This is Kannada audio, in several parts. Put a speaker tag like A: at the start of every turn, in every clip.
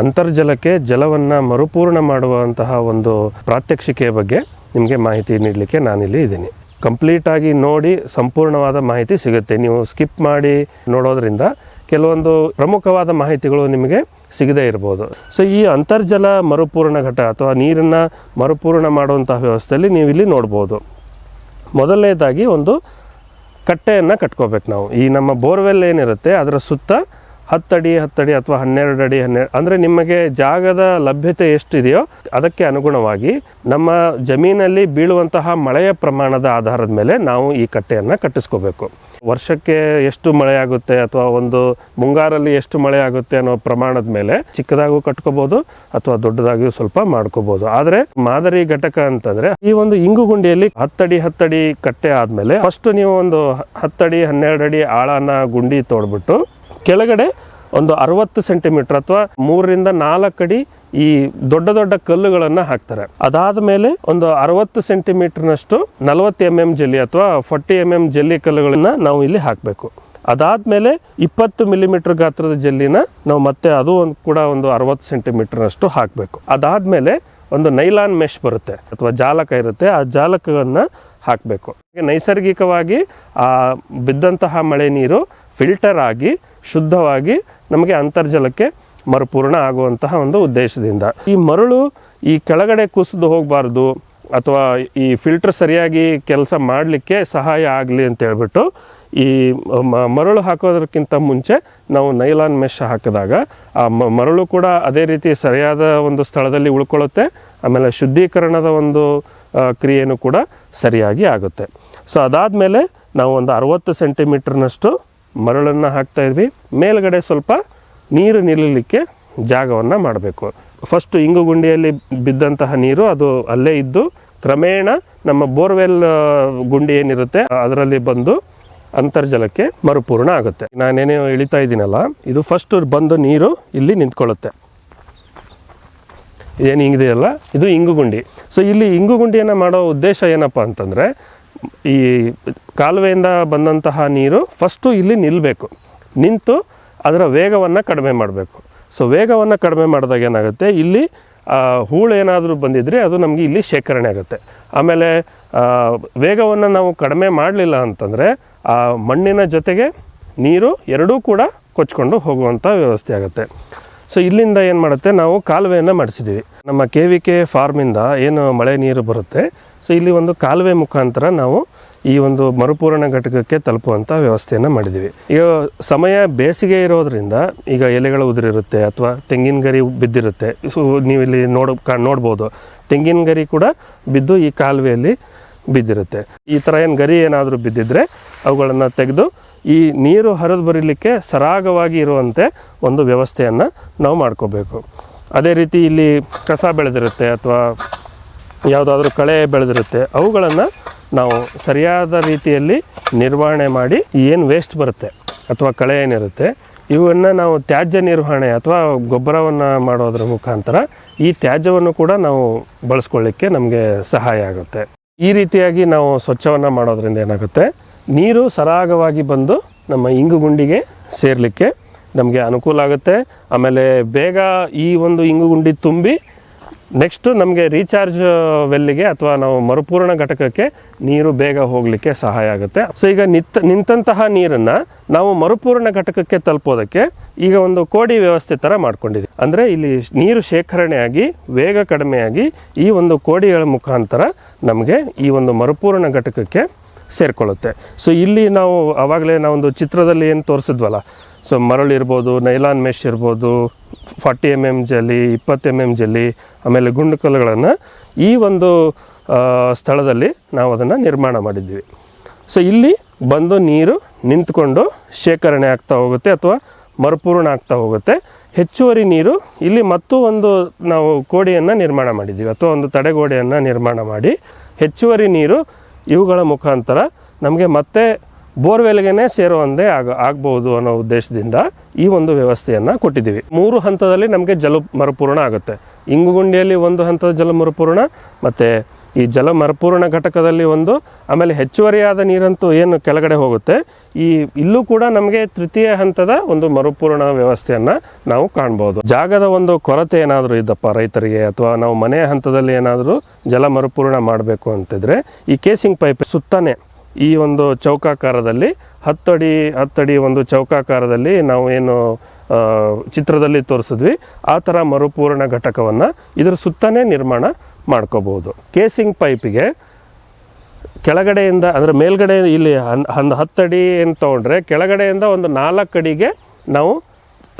A: ಅಂತರ್ಜಲಕ್ಕೆ ಜಲವನ್ನು ಮರುಪೂರ್ಣ ಮಾಡುವಂತಹ ಒಂದು ಪ್ರಾತ್ಯಕ್ಷಿಕೆಯ ಬಗ್ಗೆ ನಿಮಗೆ ಮಾಹಿತಿ ನೀಡಲಿಕ್ಕೆ ನಾನಿಲ್ಲಿ ಇದ್ದೀನಿ. ಕಂಪ್ಲೀಟ್ ಆಗಿ ನೋಡಿ ಸಂಪೂರ್ಣವಾದ ಮಾಹಿತಿ ಸಿಗುತ್ತೆ. ನೀವು ಸ್ಕಿಪ್ ಮಾಡಿ ನೋಡೋದ್ರಿಂದ ಕೆಲವೊಂದು ಪ್ರಮುಖವಾದ ಮಾಹಿತಿಗಳು ನಿಮಗೆ ಸಿಗದೇ ಇರ್ಬೋದು. ಸೊ ಈ ಅಂತರ್ಜಲ ಮರುಪೂರ್ಣ ಘಟ ಅಥವಾ ನೀರನ್ನು ಮರುಪೂರ್ಣ ಮಾಡುವಂತಹ ವ್ಯವಸ್ಥೆಯಲ್ಲಿ ನೀವು ಇಲ್ಲಿ ನೋಡ್ಬೋದು. ಮೊದಲನೇದಾಗಿ ಒಂದು ಕಟ್ಟೆಯನ್ನು ಕಟ್ಕೋಬೇಕು ನಾವು. ಈ ನಮ್ಮ ಬೋರ್ವೆಲ್ ಏನಿರುತ್ತೆ, ಅದರ ಸುತ್ತ ಹತ್ತಡಿ ಹತ್ತಡಿ ಅಥವಾ ಹನ್ನೆರಡು ಅಡಿ ಹನ್ನೆರಡು ಅಂದರೆ ನಿಮಗೆ ಜಾಗದ ಲಭ್ಯತೆ ಎಷ್ಟಿದೆಯೋ ಅದಕ್ಕೆ ಅನುಗುಣವಾಗಿ ನಮ್ಮ ಜಮೀನಲ್ಲಿ ಬೀಳುವಂತಹ ಮಳೆಯ ಪ್ರಮಾಣದ ಆಧಾರದ ಮೇಲೆ ನಾವು ಈ ಕಟ್ಟೆಯನ್ನು ಕಟ್ಟಿಸ್ಕೋಬೇಕು. ವರ್ಷಕ್ಕೆ ಎಷ್ಟು ಮಳೆ ಆಗುತ್ತೆ ಅಥವಾ ಒಂದು ಮುಂಗಾರಲ್ಲಿ ಎಷ್ಟು ಮಳೆ ಆಗುತ್ತೆ ಅನ್ನೋ ಪ್ರಮಾಣದ ಮೇಲೆ ಚಿಕ್ಕದಾಗೂ ಕಟ್ಕೋಬಹುದು ಅಥವಾ ದೊಡ್ಡದಾಗಿಯೂ ಸ್ವಲ್ಪ ಮಾಡ್ಕೋಬಹುದು ಆದರೆ ಮಾದರಿ ಘಟಕ ಅಂತಂದ್ರೆ ಈ ಒಂದು ಇಂಗು ಗುಂಡಿಯಲ್ಲಿ ಹತ್ತಡಿ ಹತ್ತಡಿ ಕಟ್ಟೆ ಆದ್ಮೇಲೆ ಫಸ್ಟ್ ನೀವು ಒಂದು ಹತ್ತಡಿ ಹನ್ನೆರಡು ಅಡಿ ಆಳನ ಗುಂಡಿ ತೋಡ್ಬಿಟ್ಟು ಕೆಳಗಡೆ ಒಂದು ಅರವತ್ತು ಸೆಂಟಿಮೀಟರ್ ಅಥವಾ ಮೂರರಿಂದ ನಾಲ್ಕು ಅಡಿ ಈ ದೊಡ್ಡ ದೊಡ್ಡ ಕಲ್ಲುಗಳನ್ನು ಹಾಕ್ತಾರೆ. ಅದಾದ ಮೇಲೆ ಒಂದು ಅರವತ್ತು ಸೆಂಟಿಮೀಟರ್ನಷ್ಟು ನಲವತ್ತು ಎಂ ಎಂ ಜಲ್ಲಿ ಅಥವಾ ಫಾರ್ಟಿ ಎಂ ಎಂ ಜಲ್ಲಿ ಕಲ್ಲುಗಳನ್ನು ನಾವು ಇಲ್ಲಿ ಹಾಕಬೇಕು. ಅದಾದ್ಮೇಲೆ ಇಪ್ಪತ್ತು ಮಿಲಿಮೀಟರ್ ಗಾತ್ರದ ಜಲ್ಲಿನ ನಾವು ಮತ್ತೆ ಅದು ಒಂದು ಕೂಡ ಒಂದು ಅರವತ್ತು ಸೆಂಟಿಮೀಟರ್ನಷ್ಟು ಹಾಕಬೇಕು. ಅದಾದ್ಮೇಲೆ ಒಂದು ನೈಲಾನ್ ಮೆಶ್ ಬರುತ್ತೆ ಅಥವಾ ಜಾಲಕ ಇರುತ್ತೆ, ಆ ಜಾಲಕವನ್ನು ಹಾಕಬೇಕು. ನೈಸರ್ಗಿಕವಾಗಿ ಆ ಬಿದ್ದಂತಹ ಮಳೆ ನೀರು ಫಿಲ್ಟರ್ ಆಗಿ, ಶುದ್ಧವಾಗಿ ನಮಗೆ ಅಂತರ್ಜಲಕ್ಕೆ ಮರುಪೂರ್ಣ ಆಗುವಂತಹ ಒಂದು ಉದ್ದೇಶದಿಂದ. ಈ ಮರಳು ಈ ಕೆಳಗಡೆ ಕುಸಿದು ಹೋಗಬಾರ್ದು ಅಥವಾ ಈ ಫಿಲ್ಟರ್ ಸರಿಯಾಗಿ ಕೆಲಸ ಮಾಡಲಿಕ್ಕೆ ಸಹಾಯ ಆಗಲಿ ಅಂತ ಹೇಳ್ಬಿಟ್ಟು ಈ ಮರಳು ಹಾಕೋದಕ್ಕಿಂತ ಮುಂಚೆ ನಾವು ನೈಲಾನ್ ಮೆಶ್ ಹಾಕಿದಾಗ ಆ ಮರಳು ಕೂಡ ಅದೇ ರೀತಿ ಸರಿಯಾದ ಒಂದು ಸ್ಥಳದಲ್ಲಿ ಉಳ್ಕೊಳ್ಳುತ್ತೆ, ಆಮೇಲೆ ಶುದ್ಧೀಕರಣದ ಒಂದು ಕ್ರಿಯೆಯೂ ಕೂಡ ಸರಿಯಾಗಿ ಆಗುತ್ತೆ. ಸೊ ಅದಾದಮೇಲೆ ನಾವು ಒಂದು ಅರವತ್ತು ಸೆಂಟಿಮೀಟರ್ನಷ್ಟು ಮರಳನ್ನು ಹಾಕ್ತಾ ಇದ್ವಿ. ಮೇಲ್ಗಡೆ ಸ್ವಲ್ಪ ನೀರು ನಿಲ್ಲಲಿಕ್ಕೆ ಜಾಗವನ್ನು ಮಾಡಬೇಕು. ಫಸ್ಟ್ ಇಂಗು ಗುಂಡಿಯಲ್ಲಿ ಬಿದ್ದಂತಹ ನೀರು ಅದು ಅಲ್ಲೇ ಇದ್ದು, ಕ್ರಮೇಣ ನಮ್ಮ ಬೋರ್ವೆಲ್ ಗುಂಡಿ ಏನಿರುತ್ತೆ, ಅದರಲ್ಲಿ ಬಂದು ಅಂತರ್ಜಲಕ್ಕೆ ಮರುಪೂರ್ಣ ಆಗುತ್ತೆ. ನಾನೇನೇ ಇಳಿತಾ ಇದ್ದೀನಲ್ಲ, ಇದು ಫಸ್ಟ್ ಬಂದು ನೀರು ಇಲ್ಲಿ ನಿಂತ್ಕೊಳ್ಳುತ್ತೆ. ಏನು ಹಿಂಗಿದೆಯಲ್ಲ, ಇದು ಇಂಗು ಗುಂಡಿ. ಸೊ ಇಲ್ಲಿ ಇಂಗು ಗುಂಡಿಯನ್ನು ಮಾಡೋ ಉದ್ದೇಶ ಏನಪ್ಪ ಅಂತಂದರೆ ಈ ಕಾಲುವೆಯಿಂದ ಬಂದಂತಹ ನೀರು ಫಸ್ಟು ಇಲ್ಲಿ ನಿಲ್ಲಬೇಕು ನಿಂತು ಅದರ ವೇಗವನ್ನು ಕಡಿಮೆ ಮಾಡಬೇಕು. ಸೊ ವೇಗವನ್ನು ಕಡಿಮೆ ಮಾಡಿದಾಗ ಏನಾಗುತ್ತೆ? ಇಲ್ಲಿ ಹೂಳು ಏನಾದರೂ ಬಂದಿದ್ದರೆ ಅದು ನಮಗೆ ಇಲ್ಲಿ ಶೇಖರಣೆ ಆಗುತ್ತೆ. ಆಮೇಲೆ ವೇಗವನ್ನು ನಾವು ಕಡಿಮೆ ಮಾಡಲಿಲ್ಲ ಅಂತಂದರೆ, ಆ, ಮಣ್ಣಿನ ಜೊತೆಗೆ ನೀರು ಎರಡೂ ಕೂಡ ಕೊಚ್ಕೊಂಡು ಹೋಗುವಂಥ ವ್ಯವಸ್ಥೆ ಆಗುತ್ತೆ. ಸೊ ಇಲ್ಲಿಂದ ಏನು ಮಾಡುತ್ತೆ? ನಾವು ಕಾಲುವೆಯನ್ನು ಮಾಡಿಸಿದ್ದೀವಿ ನಮ್ಮ ಕೆ ವಿ ಕೆ ಫಾರ್ಮಿಂದ ಏನು ಮಳೆ ನೀರು ಬರುತ್ತೆ? ಸೊ ಇಲ್ಲಿ ಒಂದು ಕಾಲುವೆ ಮುಖಾಂತರ ನಾವು ಈ ಒಂದು ಮರುಪೂರಣ ಘಟಕಕ್ಕೆ ತಲುಪುವಂಥ ವ್ಯವಸ್ಥೆಯನ್ನು ಮಾಡಿದ್ದೀವಿ. ಈಗ ಸಮಯ ಬೇಸಿಗೆ ಇರೋದ್ರಿಂದ ಈಗ ಎಲೆಗಳು ಉದುರಿರುತ್ತೆ ಅಥವಾ ತೆಂಗಿನ ಗರಿ ಬಿದ್ದಿರುತ್ತೆ. ಸೊ ನೀವು ಇಲ್ಲಿ ನೋಡ ನೋಡ್ಬೋದು. ತೆಂಗಿನ ಗರಿ ಕೂಡ ಬಿದ್ದು ಈ ಕಾಲುವೆಯಲ್ಲಿ ಬಿದ್ದಿರುತ್ತೆ. ಈ ಥರ ಏನು ಗರಿ ಏನಾದರೂ ಬಿದ್ದಿದ್ರೆ ಅವುಗಳನ್ನು ತೆಗೆದು ಈ ನೀರು ಹರಿದು ಬರೀಲಿಕ್ಕೆ ಸರಾಗವಾಗಿ ಇರುವಂತೆ ಒಂದು ವ್ಯವಸ್ಥೆಯನ್ನು ನಾವು ಮಾಡ್ಕೋಬೇಕು. ಅದೇ ರೀತಿ ಇಲ್ಲಿ ಕಸ ಬೆಳೆದಿರುತ್ತೆ ಅಥವಾ ಯಾವುದಾದ್ರೂ ಕಳೆ ಬೆಳೆದಿರುತ್ತೆ, ಅವುಗಳನ್ನು ನಾವು ಸರಿಯಾದ ರೀತಿಯಲ್ಲಿ ನಿರ್ವಹಣೆ ಮಾಡಿ ಏನು ವೇಸ್ಟ್ ಬರುತ್ತೆ ಅಥವಾ ಕಳೆ ಏನಿರುತ್ತೆ, ಇವನ್ನು ನಾವು ತ್ಯಾಜ್ಯ ನಿರ್ವಹಣೆ ಅಥವಾ ಗೊಬ್ಬರವನ್ನು ಮಾಡೋದ್ರ ಮುಖಾಂತರ ಈ ತ್ಯಾಜ್ಯವನ್ನು ಕೂಡ ನಾವು ಬಳಸ್ಕೊಳ್ಳಿಕ್ಕೆ ನಮಗೆ ಸಹಾಯ ಆಗುತ್ತೆ. ಈ ರೀತಿಯಾಗಿ ನಾವು ಸ್ವಚ್ಛವನ್ನು ಮಾಡೋದ್ರಿಂದ ಏನಾಗುತ್ತೆ ನೀರು ಸರಾಗವಾಗಿ ಬಂದು ನಮ್ಮ ಇಂಗು ಗುಂಡಿಗೆ ಸೇರಲಿಕ್ಕೆ ನಮಗೆ ಅನುಕೂಲ ಆಗುತ್ತೆ. ಆಮೇಲೆ ಬೇಗ ಈ ಒಂದು ಇಂಗು ಗುಂಡಿ ತುಂಬಿ ನೆಕ್ಸ್ಟು ನಮಗೆ ರೀಚಾರ್ಜ್ ವೆಲ್ಲಿಗೆ ಅಥವಾ ನಾವು ಮರುಪೂರ್ಣ ಘಟಕಕ್ಕೆ ನೀರು ಬೇಗ ಹೋಗಲಿಕ್ಕೆ ಸಹಾಯ ಆಗುತ್ತೆ. ಸೊ ಈಗ ನಿತ್ ನಿಂತಹ ನೀರನ್ನು ನಾವು ಮರುಪೂರ್ಣ ಘಟಕಕ್ಕೆ ತಲುಪೋದಕ್ಕೆ ಈಗ ಒಂದು ಕೋಡಿ ವ್ಯವಸ್ಥೆ ಥರ ಮಾಡ್ಕೊಂಡಿದ್ದೀವಿ ಅಂದರೆ ಇಲ್ಲಿ ನೀರು ಶೇಖರಣೆಯಾಗಿ, ವೇಗ ಕಡಿಮೆಯಾಗಿ ಈ ಒಂದು ಕೋಡಿಗಳ ಮುಖಾಂತರ ನಮಗೆ ಈ ಒಂದು ಮರುಪೂರ್ಣ ಘಟಕಕ್ಕೆ ಸೇರಿಕೊಳ್ಳುತ್ತೆ. ಸೊ ಇಲ್ಲಿ ನಾವು ಆವಾಗಲೇ ನಾವೊಂದು ಚಿತ್ರದಲ್ಲಿ ಏನು ತೋರಿಸಿದ್ವಲ್ಲ ಸೊ ಮರಳು ಇರ್ಬೋದು ನೈಲಾನ್ ಮೆಶ್ ಇರ್ಬೋದು ಫಾರ್ಟಿ ಎಂ ಎಂ ಜಲ್ಲಿ ಇಪ್ಪತ್ತು ಎಂ ಎಂ ಜಲ್ಲಿ ಆಮೇಲೆ ಗುಂಡು ಕಲ್ಲುಗಳನ್ನು ಈ ಒಂದು ಸ್ಥಳದಲ್ಲಿ ನಾವು ಅದನ್ನು ನಿರ್ಮಾಣ ಮಾಡಿದ್ವಿ. ಸೊ ಇಲ್ಲಿ ಬಂದು ನೀರು ನಿಂತ್ಕೊಂಡು ಶೇಖರಣೆ ಆಗ್ತಾ ಹೋಗುತ್ತೆ ಅಥವಾ ಮರುಪೂರ್ಣ ಆಗ್ತಾ ಹೋಗುತ್ತೆ. ಹೆಚ್ಚುವರಿ ನೀರು ಇಲ್ಲಿ ಮತ್ತೂ ಒಂದು ನಾವು ಕೋಡಿಯನ್ನು ನಿರ್ಮಾಣ ಮಾಡಿದ್ದೀವಿ ಅಥವಾ ಒಂದು ತಡೆಗೋಡೆಯನ್ನು ನಿರ್ಮಾಣ ಮಾಡಿ, ಹೆಚ್ಚುವರಿ ನೀರು ಇವುಗಳ ಮುಖಾಂತರ ನಮಗೆ ಮತ್ತೆ ಬೋರ್ವೆಲ್ಗೆ ಸೇರುವಂತೆ ಆಗ ಆಗ್ಬೋದು ಅನ್ನೋ ಉದ್ದೇಶದಿಂದ ಈ ಒಂದು ವ್ಯವಸ್ಥೆಯನ್ನು ಕೊಟ್ಟಿದ್ದೀವಿ. ಮೂರು ಹಂತದಲ್ಲಿ ನಮಗೆ ಜಲ ಮರುಪೂರ್ಣ ಆಗುತ್ತೆ. ಇಂಗುಗುಂಡಿಯಲ್ಲಿ ಒಂದು ಹಂತದ ಜಲ ಮರುಪೂರ್ಣ, ಮತ್ತು ಈ ಜಲ ಮರುಪೂರ್ಣ ಘಟಕದಲ್ಲಿ ಒಂದು, ಆಮೇಲೆ ಹೆಚ್ಚುವರಿಯಾದ ನೀರಂತೂ ಏನು ಕೆಳಗಡೆ ಹೋಗುತ್ತೆ. ಈ ಇಲ್ಲೂ ಕೂಡ ನಮಗೆ ತೃತೀಯ ಹಂತದ ಒಂದು ಮರುಪೂರ್ಣ ವ್ಯವಸ್ಥೆಯನ್ನು ನಾವು ಕಾಣ್ಬೋದು. ಜಾಗದ ಒಂದು ಕೊರತೆ ಏನಾದರೂ ಇದ್ದಪ್ಪ ರೈತರಿಗೆ? ಅಥವಾ ನಾವು ಮನೆಯ ಹಂತದಲ್ಲಿ ಏನಾದರೂ ಜಲ ಮರುಪೂರ್ಣ ಮಾಡಬೇಕು ಅಂತಿದ್ರೆ, ಈ ಕೇಸಿಂಗ್ ಪೈಪ್ ಸುತ್ತಾನೆ ಈ ಒಂದು ಚೌಕಾಕಾರದಲ್ಲಿ, ಹತ್ತಡಿ ಹತ್ತಡಿ ಒಂದು ಚೌಕಾಕಾರದಲ್ಲಿ ನಾವು ಏನು ಚಿತ್ರದಲ್ಲಿ ತೋರಿಸಿದ್ವಿ. ಆ ಥರ ಮರುಪೂರ್ಣ ಘಟಕವನ್ನು ಇದರ ಸುತ್ತನೇ ನಿರ್ಮಾಣ ಮಾಡ್ಕೋಬಹುದು. ಕೇಸಿಂಗ್ ಪೈಪಿಗೆ ಕೆಳಗಡೆಯಿಂದ, ಅಂದರೆ ಮೇಲ್ಗಡೆ ಇಲ್ಲಿ ಹನ್ ಒಂದು ಹತ್ತಡಿ ಏನು ತೊಗೊಂಡ್ರೆ ಕೆಳಗಡೆಯಿಂದ ಒಂದು ನಾಲ್ಕು ಅಡಿಗೆ ನಾವು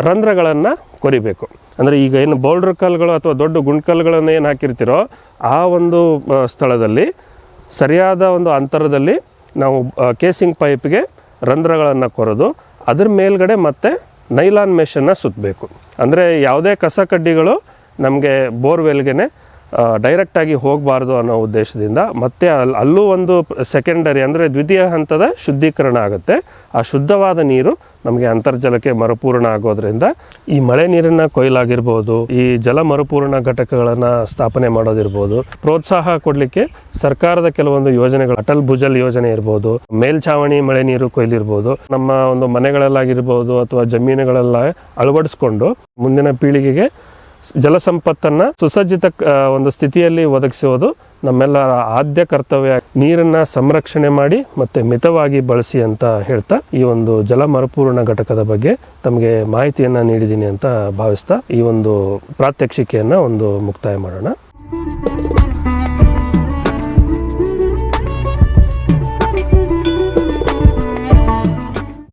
A: ರಂಧ್ರಗಳನ್ನು ಕೊರಿಬೇಕು. ಅಂದರೆ ಈಗ ಏನು ಬೌಲ್ಡ್ರ್ ಕಲ್ಗಳು ಅಥವಾ ದೊಡ್ಡ ಗುಂಡ್ಕಲ್ಗಳನ್ನು ಏನು ಹಾಕಿರ್ತೀರೋ ಆ ಒಂದು ಸ್ಥಳದಲ್ಲಿ ಸರಿಯಾದ ಒಂದು ಅಂತರದಲ್ಲಿ ನಾವು ಕೇಸಿಂಗ್ ಪೈಪ್ಗೆ ರಂಧ್ರಗಳನ್ನು ಕೊರೆದು ಅದ್ರ ಮೇಲ್ಗಡೆ ಮತ್ತೆ ನೈಲಾನ್ ಮೆಷನ್ನು ಸುತ್ತಬೇಕು ಅಂದರೆ ಯಾವುದೇ ಕಸ ಕಡ್ಡಿಗಳು ನಮಗೆ ಬೋರ್ವೆಲ್ಗೆ ಡೈರೆಕ್ಟಾಗಿ ಹೋಗಬಾರ್ದು ಅನ್ನೋ ಉದ್ದೇಶದಿಂದ ಮತ್ತೆ ಅಲ್ಲಿ ಅಲ್ಲೂ ಒಂದು ಸೆಕೆಂಡರಿ ಅಂದರೆ ದ್ವಿತೀಯ ಹಂತದ ಶುದ್ಧೀಕರಣ ಆಗುತ್ತೆ. ಆ ಶುದ್ಧವಾದ ನೀರು ನಮಗೆ ಅಂತರ್ಜಲಕ್ಕೆ ಮರುಪೂರ್ಣ ಆಗೋದ್ರಿಂದ ಈ ಮಳೆ ನೀರನ್ನ ಕೊಯ್ಲಾಗಿರ್ಬೋದು, ಈ ಜಲ ಮರುಪೂರ್ಣ ಘಟಕಗಳನ್ನು ಸ್ಥಾಪನೆ ಮಾಡೋದಿರ್ಬೋದು, ಪ್ರೋತ್ಸಾಹ ಕೊಡಲಿಕ್ಕೆ ಸರ್ಕಾರದ ಕೆಲವೊಂದು ಯೋಜನೆಗಳು, ಅಟಲ್ ಭುಜಲ್ ಯೋಜನೆ ಇರ್ಬೋದು, ಮೇಲ್ಛಾವಣಿ ಮಳೆ ನೀರು ಕೊಯ್ಲಿರ್ಬೋದು, ನಮ್ಮ ಒಂದು ಮನೆಗಳಲ್ಲಾಗಿರ್ಬೋದು ಅಥವಾ ಜಮೀನುಗಳೆಲ್ಲ ಅಳವಡಿಸ್ಕೊಂಡು ಮುಂದಿನ ಪೀಳಿಗೆಗೆ ಜಲಸಂಪತ್ತನ್ನ ಸುಸಜ್ಜಿತ ಒಂದು ಸ್ಥಿತಿಯಲ್ಲಿ ಒದಗಿಸುವುದು ನಮ್ಮೆಲ್ಲರ ಆದ್ಯ ಕರ್ತವ್ಯ. ನೀರನ್ನ ಸಂರಕ್ಷಣೆ ಮಾಡಿ ಮತ್ತೆ ಮಿತವಾಗಿ ಬಳಸಿ ಅಂತ ಹೇಳ್ತಾ ಈ ಒಂದು ಜಲ ಮರುಪೂರ್ಣ ಘಟಕದ ಬಗ್ಗೆ ತಮಗೆ ಮಾಹಿತಿಯನ್ನ ನೀಡಿದ್ದೀನಿ ಅಂತ ಭಾವಿಸ್ತಾ ಈ ಒಂದು ಪ್ರಾತ್ಯಕ್ಷಿಕೆಯನ್ನ ಒಂದು ಮುಕ್ತಾಯ ಮಾಡೋಣ.